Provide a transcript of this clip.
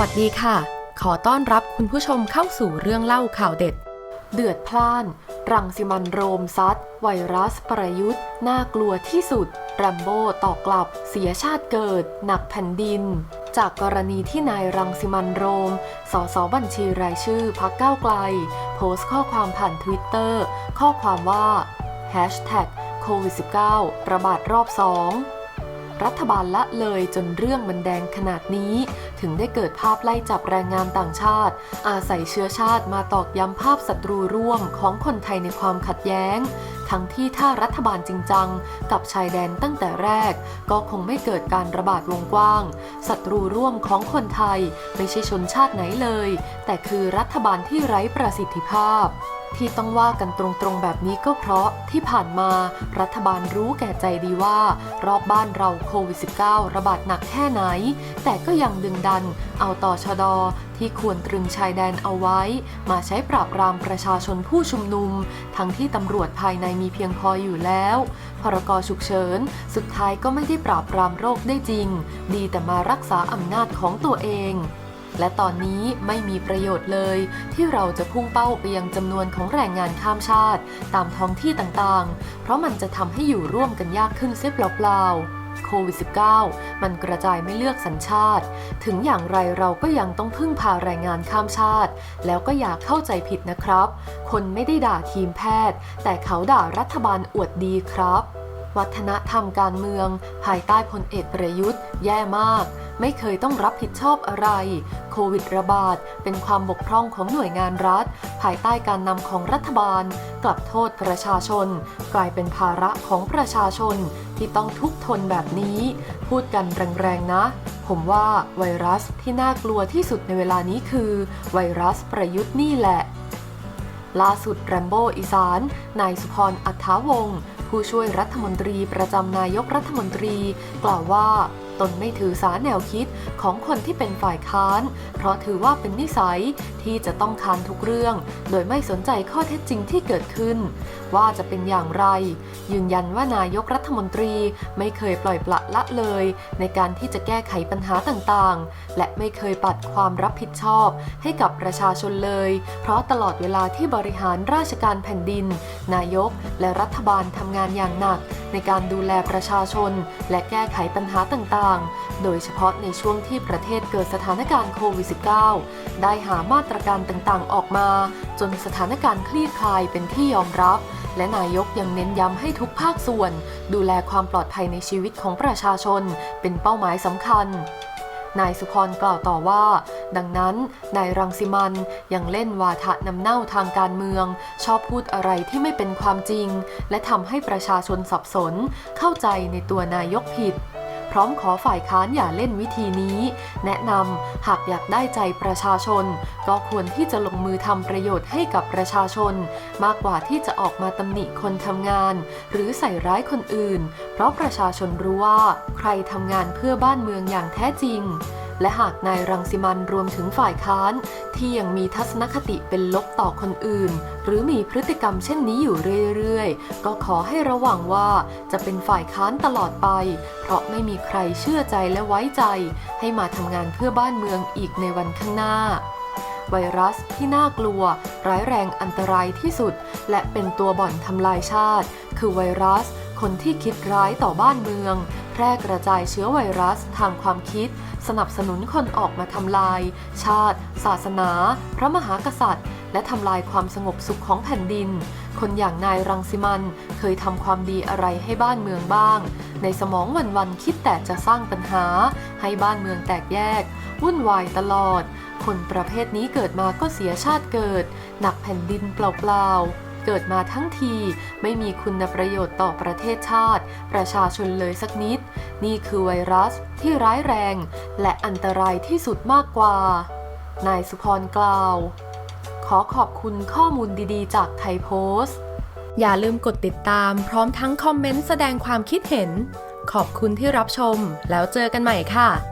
วัสดีค่ะ ขอต้อนรับคุณผู้ชมเข้าสู่เรื่องเล่าข่าวเด็ด เดือดพล่าน รังสิมันโรมซัด ไวรัสประยุทธ์ น่ากลัวที่สุด แรมโบ้ตอกกลับ เสียชาติเกิด หนักแผ่นดิน จากกรณีที่นายรังสิมันโรม สสบัญชีรายชื่อพักก้าวไกล โพสต์ข้อความผ่านทวิตเตอร์ข้อความว่า Hashtag โควิด -19 ระบาดรอบ2 รัฐบาลละเลยจนเรื่องมันแดงขนาดนี้ ถึงได้เกิดภาพไล่จับแรงงานต่างชาติ อาศัยเชื้อชาติมาตอกย้ำภาพศัตรูร่วมของคนไทยในความขัดแย้ง ทั้งที่ถ้ารัฐบาลจริงจังกับชายแดนตั้งแต่แรก ก็คงไม่เกิดการระบาดวงกว้างศัตรูร่วมของคนไทยไม่ใช่ชนชาติไหนเลย แต่คือรัฐบาลที่ไร้ประสิทธิภาพ ที่ต้องว่ากันตรงๆแบบนี้ก็เพราะที่ผ่านมารัฐบาลรู้แก่ใจดีว่า รอบบ้านเราโควิด -19 ระบาดหนักแค่ไหน แต่ก็ยังดึงดันเอาต่อชะดอที่ควรตรึงชายแดนเอาไว้ มาใช้ปราบปรามประชาชนผู้ชุมนุม ทั้งที่ตำรวจภายในมีเพียงพออยู่แล้ว พรกฉุกเฉิน สุดท้ายก็ไม่ได้ปราบปรามโรคได้จริง ดีแต่มารักษาอำนาจของตัวเอง และตอนนี้ไม่มีประโยชน์เลย ที่เราจะพุ่งเป้าไปยังจำนวนของแรงงานข้ามชาติ ตามท้องที่ต่างๆ เพราะมันจะทำให้อยู่ร่วมกันยากขึ้นเสียเปล่าๆโควิด -19 มันกระจายไม่เลือกสัญชาติ ถึงอย่างไรเราก็ยังต้องพึ่งพาแรงงานข้ามชาติ แล้วก็อย่าเข้าใจผิดนะครับ คนไม่ได้ด่าทีมแพทย์ แต่เขาด่ารัฐบาลอวดดีครับวัฒนธรรมการเมือง ภายใต้พลเอกประยุทธ์ แย่มาก ไม่เคยต้องรับผิดชอบอะไร โควิดระบาด เป็นความบกพร่องของหน่วยงานรัฐ ภายใต้การนำของรัฐบาล กลับโทษประชาชน กลายเป็นภาระของประชาชนที่ต้องทุกข์ทนแบบนี้ พูดกันแรงๆนะ ผมว่าไวรัสที่น่ากลัวที่สุดในเวลานี้คือ ไวรัสประยุทธ์นี่แหละล่าสุดแรมโบ้อีสาน นายสุพรอัฐาวงศ์ผู้ช่วยรัฐมนตรีประจำนายกรัฐมนตรี กล่าวว่า ตนไม่ถือสาแนวคิดของคนที่เป็นฝ่ายค้าน เพราะถือว่าเป็นนิสัยที่จะต้องค้านทุกเรื่อง โดยไม่สนใจข้อเท็จจริงที่เกิดขึ้น ว่าจะเป็นอย่างไร ยืนยันว่านายกรัฐมนตรีไม่เคยปล่อยปละละเลย ในการที่จะแก้ไขปัญหาต่างๆ และไม่เคยปัดความรับผิดชอบให้กับประชาชนเลย เพราะตลอดเวลาที่บริหารราชการแผ่นดิน นายกและรัฐบาลทำงานอย่างหนัก ในการดูแลประชาชนและแก้ไขปัญหาต่างางๆ โดยเฉพาะในช่วงที่ประเทศเกิดสถานการณ์โควิด -19 ได้หามาตรการต่างๆ ออกมา จนสถานการณ์คลี่คลายเป็นที่ยอมรับ และนายกยังเน้นย้ำให้ทุกภาคส่วน ดูแลความปลอดภัยในชีวิตของประชาชน เป็นเป้าหมายสำคัญนายสุพรกล่าวต่อว่า ดังนั้น นายรังสิมันยังเล่นวาทะนำเน่าทางการเมือง ชอบพูดอะไรที่ไม่เป็นความจริง และทำให้ประชาชนสับสน เข้าใจในตัวนายกผิด พร้อมขอฝ่ายค้านอย่าเล่นวิธีนี้ แนะนำหากอยากได้ใจประชาชน ก็ควรที่จะลงมือทำประโยชน์ให้กับประชาชน มากกว่าที่จะออกมาตำหนิคนทำงาน หรือใส่ร้ายคนอื่น เพราะประชาชนรู้ว่า ใครทำงานเพื่อบ้านเมืองอย่างแท้จริง และหากนายรังสิมันรวมถึงฝ่ายค้าน ที่ยังมีทัศนคติเป็นลบต่อคนอื่น หรือมีพฤติกรรมเช่นนี้อยู่เรื่อยๆ ก็ขอให้ระวังว่าจะเป็นฝ่ายค้านตลอดไป เพราะไม่มีใครเชื่อใจและไว้ใจ ให้มาทำงานเพื่อบ้านเมืองอีกในวันข้างหน้าไวรัสที่น่ากลัว ร้ายแรงอันตรายที่สุด และเป็นตัวบ่อนทำลายชาติ คือไวรัส คนที่คิดร้ายต่อบ้านเมือง แพร่กระจายเชื้อไวรัสทางความคิด สนับสนุนคนออกมาทำลาย ชาติ ศาสนา พระมหากษัตริย์ และทำลายความสงบสุขของแผ่นดิน คนอย่างนายรังสิมันเคยทำความดีอะไรให้บ้านเมืองบ้าง ในสมองวันๆคิดแต่จะสร้างปัญหา ให้บ้านเมืองแตกแยก วุ่นวายตลอด คนประเภทนี้เกิดมาก็เสียชาติเกิด หนักแผ่นดินเปล่าๆ เกิดมาทั้งที ไม่มีคุณประโยชน์ต่อประเทศชาติ ประชาชนเลยสักนิด นี่คือไวรัสที่ร้ายแรง และอันตรายที่สุดมากกว่า นายสุพรกล่าว ขอขอบคุณข้อมูลดีๆ จากไทยโพสต์ อย่าลืมกดติดตามพร้อมทั้งคอมเมนต์แสดงความคิดเห็น ขอบคุณที่รับชม แล้วเจอกันใหม่ค่ะ